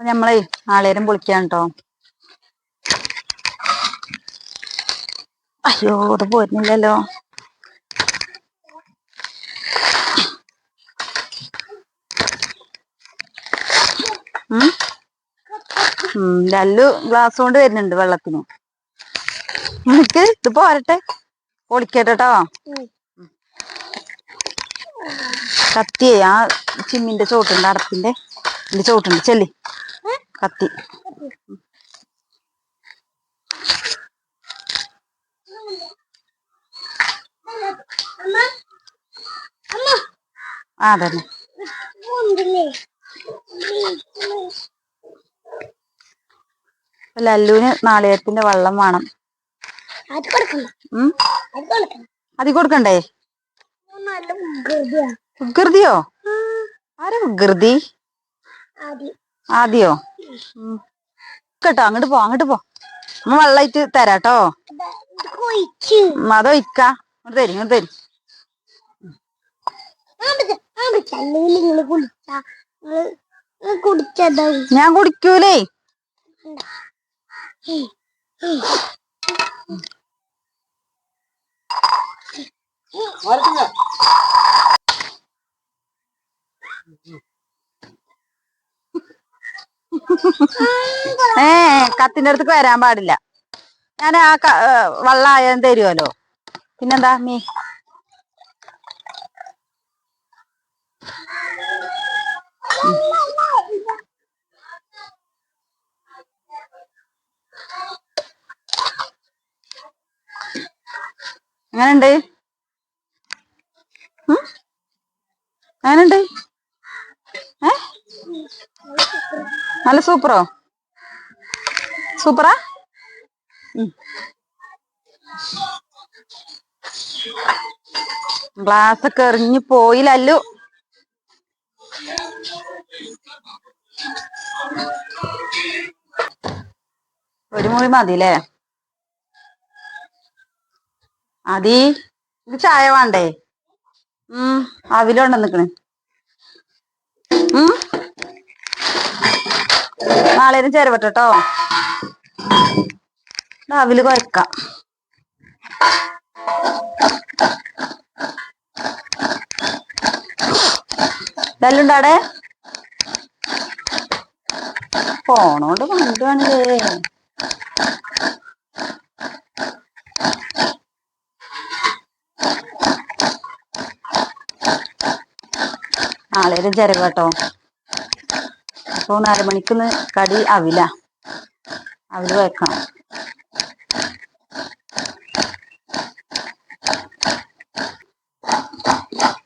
നമ്മളെ നാളേരം പൊളിക്കാൻ കേട്ടോ അയ്യോ അത് പോരുന്നില്ലല്ലോ. ലല്ലു ഗ്ലാസ് കൊണ്ട് വരുന്നുണ്ട് വെള്ളത്തിന്. എനിക്ക് ഇത് പോരട്ടെ. പൊളിക്കട്ടോ കേട്ടോ കത്തിയേ ആ ചിമ്മിന്റെ ചോട്ടുണ്ട് അടപ്പിന്റെ. ഇതിന്റെ ചോട്ടുണ്ട് ചെല്ലി. കത്തി. ആ അപ്പൊ ലല്ലുവിന് നാളികേരത്തിന്റെ വെള്ളം വേണം. അത് കൊടുക്കണ്ടേ? വികൃതിയോ ആരാ വികൃതി ആദ്യം. കേട്ടോ അങ്ങോട്ട് പോ അങ്ങോട്ട് പോ. അമ്മ വെള്ളമായിട്ട് തരാട്ടോ. അതോ ഇക്ക ഇങ്ങോട്ട് തരും ഇങ്ങോട്ട് ഞാൻ കുടിക്കൂലേ. ഏ കത്തിന്റെ അടുത്തേക്ക് വരാൻ പാടില്ല. ഞാൻ ആ വള്ളായ തരുമല്ലോ പിന്നെന്താ നീ എങ്ങനുണ്ട് എങ്ങനുണ്ട് നല്ല സൂപ്പറോ? സൂപ്പറാ? ഗ്ലാസ് ഒക്കെ എറിഞ്ഞു പോയില്ലല്ലു ഒരു മുറി മതി. അല്ലേ അതി ഇത് ചായ വേണ്ടേ? ഉം അവിലുണ്ട് നിക്കണ്. നാളേരും ചേരവട്ടോ രാവിലെ കുഴക്കാം ഇതെല്ലുണ്ടാടെ ഫോണോണ്ട് കൊണ്ടുവാണില്ലേ നാളേരും ചിരവ് കേട്ടോ അപ്പൊ നാല് കടി അവില. അവിൽ വെക്കണം.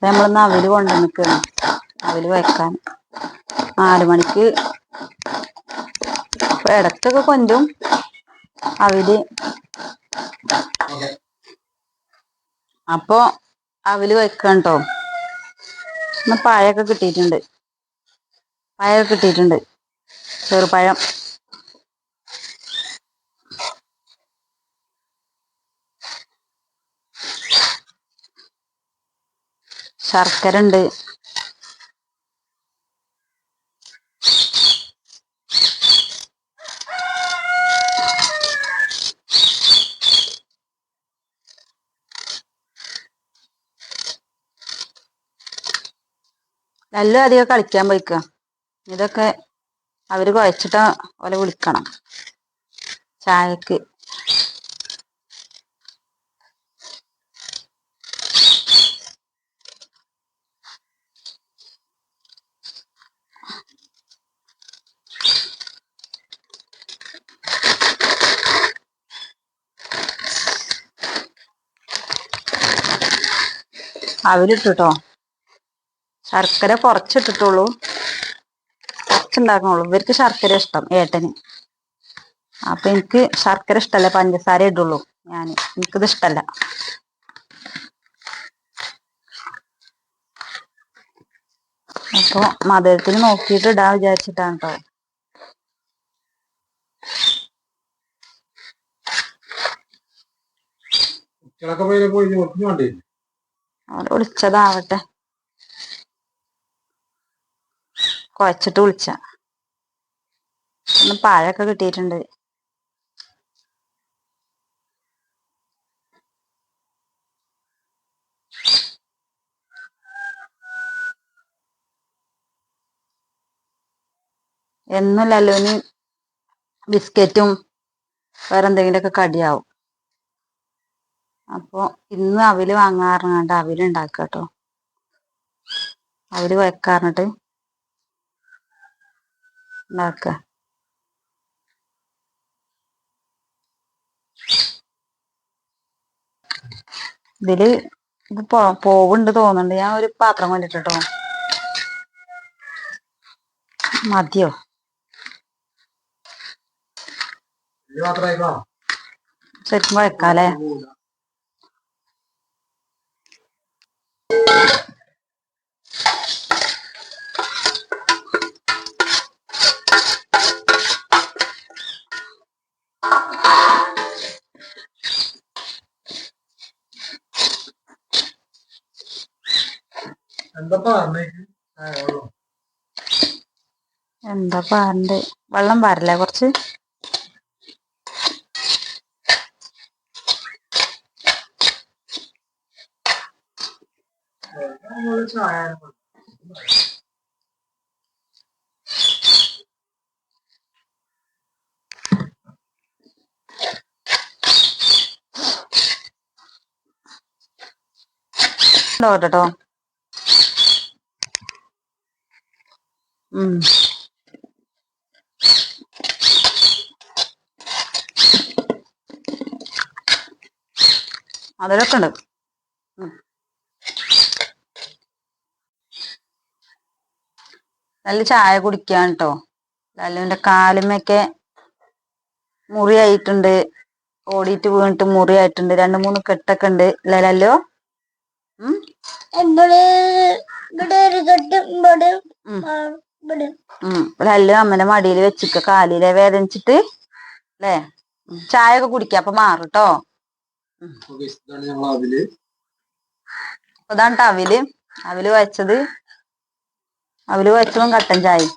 നമ്മളൊന്ന് അവിൽ കൊണ്ടു നിൽക്കണം അവിൽ വെക്കാൻ. നാല് മണിക്ക് ഇപ്പൊ കൊണ്ടും അപ്പോ അവിൽ വെക്കണം കേട്ടോ ഇന്ന് പഴമൊക്കെ കിട്ടിയിട്ടുണ്ട്. പഴമൊക്കെ കിട്ടിയിട്ടുണ്ട്. ചെറുപഴം ശർക്കര ഉണ്ട്. നല്ല അധികം കളിക്കാൻ പോയിക്ക. ഇതൊക്കെ അവർ കുഴച്ചിട്ട് ഓലെ വിളിക്കണം. ചായക്ക്. അവരിട്ടിട്ടോ? ശർക്കര കുറച്ചിട്ടിട്ടുള്ളൂ. കുറച്ചുണ്ടാക്കണുള്ളൂ ഇവർക്ക് ശർക്കര ഇഷ്ടം ഏട്ടന്. അപ്പൊ എനിക്ക് ശർക്കര ഇഷ്ടമല്ല? പഞ്ചസാര ഇടുള്ളൂ ഞാൻ എനിക്കിത് ഇഷ്ടല്ല അപ്പൊ മധുരത്തിന് നോക്കിയിട്ട് ഇടാൻ വിചാരിച്ചിട്ടാണ് കേട്ടോ അവരെ വിളിച്ചതാവട്ടെ. കുഴച്ചിട്ട് വിളിച്ച. ഒന്ന് പഴമൊക്കെ കിട്ടിയിട്ടുണ്ട്. എന്നും ലല്ലുവിന് ബിസ്ക്കറ്റും വേറെ എന്തെങ്കിലുമൊക്കെ കടിയാവും. അപ്പൊ ഇന്ന് അവൽ വാങ്ങാറുണ്ട് അവൽ ഉണ്ടാക്കുക കേട്ടോ വെക്കാറിട്ട് ഉണ്ടാക്കുക ഇതിൽ ഇത് പോവുണ്ട് തോന്നുന്നുണ്ട്. ഞാൻ ഒരു പാത്രം കൊണ്ടിട്ടോ മതിയോ? ശരിക്കും വഴക്കാല്ലേ? എന്താ വെള്ളം. എന്താ പാരണ്ട് വെള്ളം പാരല്ലേ കുറച്ച്? കേട്ടോ? അതിലൊക്കെ ഉണ്ട് നല്ല ചായ കുടിക്കാൻ കേട്ടോ ലല്ലുവിന്റെ കാലുമൊക്കെ മുറിയായിട്ടുണ്ട്. ഓടിയിട്ട് വീണിട്ട് മുറിയായിട്ടുണ്ട്. രണ്ട് മൂന്ന് കെട്ടൊക്കെ ഉണ്ട് അല്ലേ ലല്ലു ഉം. ഇവിടെ. ലല്ലു അമ്മന്റെ മടിയിൽ വെച്ചിക്ക കാലിലെ വേദനിച്ചിട്ട് അല്ലേ? ചായ ഒക്കെ കുടിക്ക അപ്പൊ മാറട്ടോ അതാണ് അവിൽ. അവിൽ വെച്ചത് അവിൽ വെച്ചതും കട്ടൻ ചായയും.